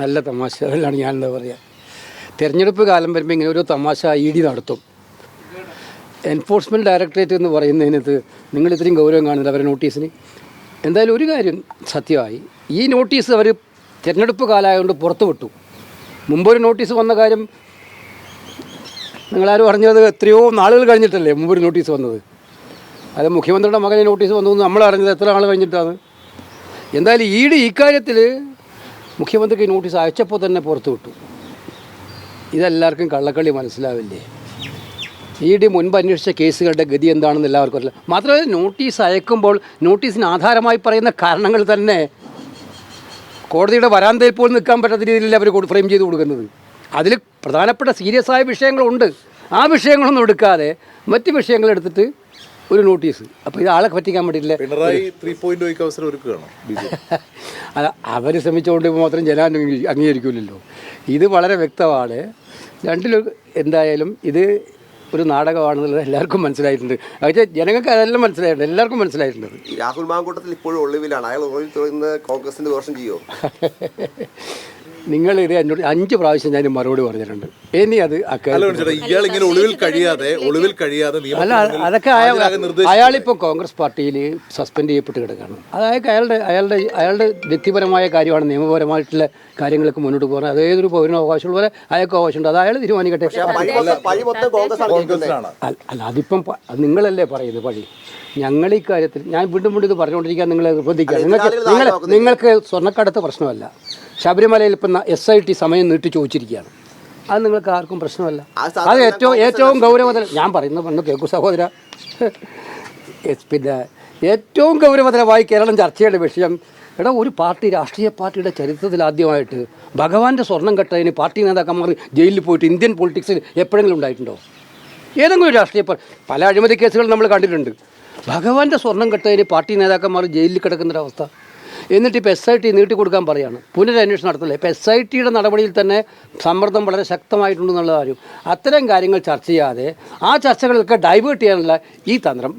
നല്ല തമാശകളാണ് ഞാൻ എന്താ പറയുക തിരഞ്ഞെടുപ്പ് കാലം വരുമ്പോൾ ഇങ്ങനെ ഒരു തമാശ ഇ ഡി നടത്തും. എൻഫോഴ്സ്മെന്റ് ഡയറക്ടറേറ്റ് എന്ന് പറയുന്നതിനകത്ത് നിങ്ങൾ ഇത്രയും ഗൗരവം കാണുന്നില്ല അവരുടെ നോട്ടീസിന്. എന്തായാലും ഒരു കാര്യം സത്യമായി ഈ നോട്ടീസ് അവർ തിരഞ്ഞെടുപ്പ് കാലമായതുകൊണ്ട് പുറത്തു വിട്ടു. മുമ്പൊരു നോട്ടീസ് വന്ന കാര്യം നിങ്ങളാരും അറിഞ്ഞത് എത്രയോ നാളുകൾ കഴിഞ്ഞിട്ടല്ലേ മുമ്പൊരു നോട്ടീസ് വന്നത്. അത് മുഖ്യമന്ത്രിയുടെ മകനെ നോട്ടീസ് വന്നു നമ്മൾ അറിഞ്ഞത് എത്ര നാൾ കഴിഞ്ഞിട്ടാണ്. എന്തായാലും ഈട് ഇക്കാര്യത്തിൽ മുഖ്യമന്ത്രിക്ക് നോട്ടീസ് അയച്ചപ്പോൾ തന്നെ പുറത്തു വിട്ടു. ഇതെല്ലാവർക്കും കള്ളക്കളി മനസ്സിലാവില്ലേ? ഇ ഡി മുൻപ് അന്വേഷിച്ച കേസുകളുടെ ഗതി എന്താണെന്ന് എല്ലാവർക്കും അറിയില്ല. മാത്രമല്ല നോട്ടീസ് അയക്കുമ്പോൾ നോട്ടീസിന് ആധാരമായി പറയുന്ന കാരണങ്ങൾ തന്നെ കോടതിയുടെ വരാന്തയിൽ പോലും നിൽക്കാൻ പറ്റാത്ത രീതിയിൽ അവർ ഫ്രെയിം ചെയ്ത് കൊടുക്കുന്നത്. അതിൽ പ്രധാനപ്പെട്ട സീരിയസ് ആയ വിഷയങ്ങളുണ്ട്. ആ വിഷയങ്ങളൊന്നും എടുക്കാതെ മറ്റ് വിഷയങ്ങൾ എടുത്തിട്ട് ഒരു നോട്ടീസ് അപ്പോൾ ഇത് ആളെ പറ്റിക്കാൻ പറ്റില്ല പിണറായി ത്രീ പോയിന്റ് ഒയ്ക്ക് അവസരം ഒരുക്കുകയാണോ അല്ല അവർ ശ്രമിച്ചുകൊണ്ട് മാത്രം ജനം അംഗീ- അംഗീകരിക്കില്ലല്ലോ ഇത് വളരെ വ്യക്തമാണ്. രണ്ടിലും എന്തായാലും ഇത് ഒരു നാടകമാണെന്നുള്ളത് എല്ലാവർക്കും മനസ്സിലായിട്ടുണ്ട്. പക്ഷേ ജനങ്ങൾക്ക് അതെല്ലാം മനസ്സിലായിട്ടുണ്ട്. എല്ലാവർക്കും മനസ്സിലായിട്ടുണ്ട്. രാഹുൽ മാങ്കൂട്ടത്തിൽ ഇപ്പോഴും ഒളിവിലാണ്. അയാൾ ഒളിവിൽ തുടങ്ങുന്ന കോൺഗ്രസിന്റെ ദോഷം ചെയ്യുമോ നിങ്ങൾ ഇത് എന്നോട് അഞ്ച് പ്രാവശ്യം ഞാൻ മറുപടി പറഞ്ഞിട്ടുണ്ട്. ഇനി അത് ഇങ്ങനെ ഒളിവിൽ കഴിയാതെ ഒളിവിൽ കഴിയാതെ അല്ല അതൊക്കെ അയാളിപ്പോൾ കോൺഗ്രസ് പാർട്ടിയിൽ സസ്പെൻഡ് ചെയ്യപ്പെട്ട് കിടക്കുകയാണ്. അതായത് അയാളുടെ അയാളുടെ അയാളുടെ വ്യക്തിപരമായ കാര്യമാണ് നിയമപരമായിട്ടുള്ള കാര്യങ്ങൾക്ക് മുന്നോട്ട് പോകുന്നത് അത് ഏതൊരു പൗരനും അവകാശമുള്ള പോലെ അയാൾക്ക് അവകാശമുണ്ട് അത് അയാൾ തീരുമാനിക്കട്ടെ. അല്ല അതിപ്പം അത് നിങ്ങളല്ലേ പറയുന്നത് പഴി. ഞങ്ങൾ ഈ കാര്യത്തിൽ ഞാൻ വീണ്ടും വീണ്ടും ഇത് പറഞ്ഞുകൊണ്ടിരിക്കാൻ നിങ്ങളെ നിർബന്ധിക്കുക നിങ്ങൾക്ക്. നിങ്ങൾക്ക് സ്വർണക്കടത്ത് പ്രശ്നമല്ല. ശബരിമലയിൽ ഇപ്പം എസ് ഐ ടി സമയം നീട്ടി ചോദിച്ചിരിക്കുകയാണ്. അത് നിങ്ങൾക്ക് ആർക്കും പ്രശ്നമല്ല. അത് ഏറ്റവും ഏറ്റവും ഗൗരവതരം ഞാൻ പറയുന്ന പണ്ട് കേൾക്കൂ സഹോദര. പിന്നെ ഏറ്റവും ഗൗരവതരമായി കേരളം ചർച്ച ചെയ്യേണ്ട വിഷയം എടാ ഒരു പാർട്ടി രാഷ്ട്രീയ പാർട്ടിയുടെ ചരിത്രത്തിൽ ആദ്യമായിട്ട് ഭഗവാന്റെ സ്വർണം കെട്ടതിന് പാർട്ടി നേതാക്കന്മാർ ജയിലിൽ പോയിട്ട് ഇന്ത്യൻ പൊളിറ്റിക്സിൽ എപ്പോഴെങ്കിലും ഉണ്ടായിട്ടുണ്ടോ? ഏതെങ്കിലും രാഷ്ട്രീയ പാർട്ടി പല അഴിമതി കേസുകൾ നമ്മൾ കണ്ടിട്ടുണ്ട്. ഭഗവാന്റെ സ്വർണം കെട്ടതിന് പാർട്ടി നേതാക്കന്മാർ ജയിലിൽ കിടക്കുന്നൊരവസ്ഥ. എന്നിട്ട് ഇപ്പോൾ എസ് ഐ ടി നീട്ടിക്കൊടുക്കാൻ പറയുകയാണ് പുനരന്വേഷണം നടത്തില്ല? ഇപ്പോൾ എസ് ഐ ടിയുടെ നടപടിയിൽ തന്നെ സമ്മർദ്ദം വളരെ ശക്തമായിട്ടുണ്ടെന്നുള്ള കാര്യം. അത്തരം കാര്യങ്ങൾ ചർച്ച ചെയ്യാതെ ആ ചർച്ചകളൊക്കെ ഡൈവേർട്ട് ചെയ്യാനുള്ള ഈ തന്ത്രം